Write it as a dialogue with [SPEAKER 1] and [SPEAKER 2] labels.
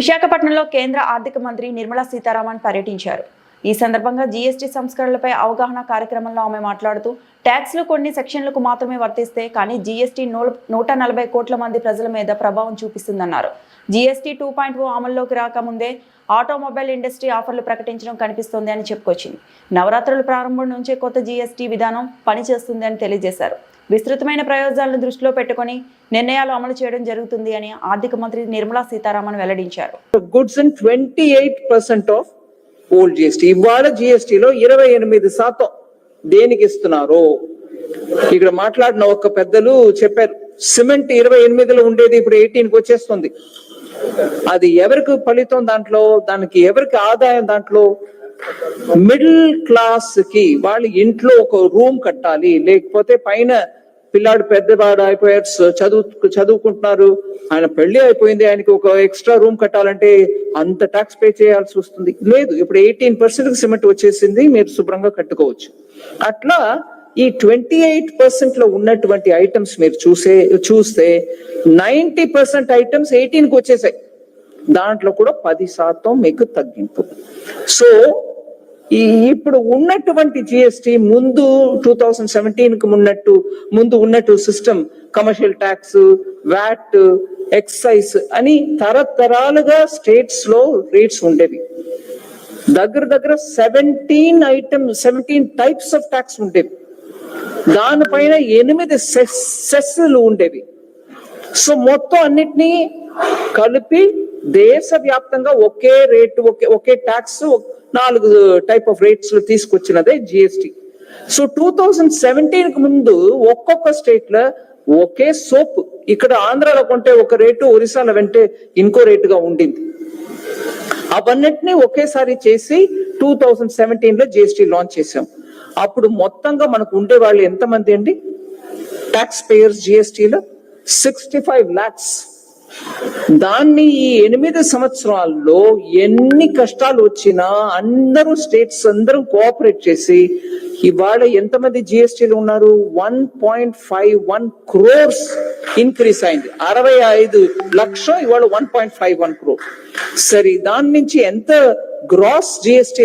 [SPEAKER 1] విశాఖపట్నంలో కేంద్ర ఆర్థిక మంత్రి నిర్మలా సీతారామన్ పర్యటించారు. ఈ సందర్భంగా జీఎస్టీ సంస్కరణలపై అవగాహన కార్యక్రమంలో ఆమె మాట్లాడుతూ ట్యాక్స్లు కొన్ని సెక్షన్లకు మాత్రమే వర్తిస్తే కానీ జీఎస్టీ నూట నలభై కోట్ల మంది ప్రజల మీద ప్రభావం చూపిస్తుందన్నారు. జీఎస్టీ టూ పాయింట్ ఓ అమల్లోకి రాకముందే ఆటోమొబైల్ ఇండస్ట్రీ ఆఫర్లు ప్రకటించడం కనిపిస్తోంది అని చెప్పుకొచ్చింది. నవరాత్రుల ప్రారంభం నుంచే కొత్త జీఎస్టీ విధానం పనిచేస్తుంది అని తెలియజేశారు. విస్తృతమైన ప్రయోజనాలను దృష్టిలో పెట్టుకొని నిర్ణయాలు అమలు చేయడం జరుగుతుంది అని ఆర్థిక మంత్రి నిర్మలా సీతారామన్ వెల్లడించారు.
[SPEAKER 2] Goods and twenty eight percent of old GST ఇవాళ జిఎస్టీలో ఇరవై ఎనిమిది శాతం దేనికి ఇస్తున్నారు? ఇక్కడ మాట్లాడిన ఒక పెద్దలు చెప్పారు సిమెంట్ ఇరవై ఎనిమిదిలో ఉండేది ఇప్పుడు ఎయిటీన్కి వచ్చేస్తుంది. అది ఎవరికి ఫలితం దాంట్లో దానికి ఎవరికి ఆదాయం దాంట్లో మిడిల్ క్లాస్కి వాళ్ళ ఇంట్లో ఒక రూమ్ కట్టాలి లేకపోతే పైన పిల్లాడు పెద్దవాడు అయిపోయారు చదువు చదువుకుంటున్నారు ఆయన పెళ్ళి అయిపోయింది ఆయనకి ఒక ఎక్స్ట్రా రూమ్ కట్టాలంటే అంత ట్యాక్స్ పే చేయాల్సి వస్తుంది. లేదు ఇప్పుడు ఎయిటీన్ పర్సెంట్ సిమెంట్ వచ్చేసింది మీరు శుభ్రంగా కట్టుకోవచ్చు. అట్లా ఈ ట్వంటీ ఎయిట్ పర్సెంట్లో ఉన్నటువంటి ఐటమ్స్ మీరు చూసే చూస్తే నైన్టీ పర్సెంట్ ఐటమ్స్ ఎయిటీన్కి వచ్చేసాయి. దాంట్లో కూడా పది శాతం మీకు తగ్గింపు. సో ఈ ఇప్పుడు ఉన్నటువంటి జిఎస్టి ముందు టూ థౌజండ్ సెవెంటీన్కు ఉన్నట్టు ముందు ఉన్నట్టు system commercial tax VAT excise అని తరతరాలుగా స్టేట్స్లో రేట్స్ ఉండేవి. దగ్గర దగ్గర seventeen item seventeen types of tax ఉండేవి. దానిపైన ఎనిమిది సెస్ సెస్లు ఉండేవి. సో మొత్తం అన్నిటినీ కలిపి దేశవ్యాప్తంగా ఒకే రేటు ఒకే ఒకే ట్యాక్స్ నాలుగు టైప్ ఆఫ్ రేట్స్లో తీసుకొచ్చినదే జిఎస్టి సో టూ థౌజండ్ సెవెంటీన్కు ముందు ఒక్కొక్క స్టేట్లో ఒకే సోప్ ఇక్కడ ఆంధ్రాలో కొంటే ఒక రేటు ఒరిస్సాలో వెంటే ఇంకో రేటుగా ఉండింది. అవన్నిటిని ఒకేసారి చేసి టూ థౌజండ్ సెవెంటీన్లో జిఎస్టీ లాంచ్ చేసాం అప్పుడు మొత్తంగా మనకు ఉండే వాళ్ళు ఎంతమంది అండి? ట్యాక్స్ పేయర్స్ జిఎస్టీలో సిక్స్టీ ఫైవ్ లాక్స్ దాన్ని ఈ ఎనిమిది సంవత్సరాల్లో ఎన్ని కష్టాలు వచ్చినా అందరూ స్టేట్స్ అందరూ కోఆపరేట్ చేసి ఇవాళ ఎంతమంది జిఎస్టీలు ఉన్నారు? One point five one crores increase అయింది. అరవై ఐదు లక్షం ఇవాళ one point five one crore సరే దాని నుంచి ఎంత గ్రాస్ జిఎస్టీ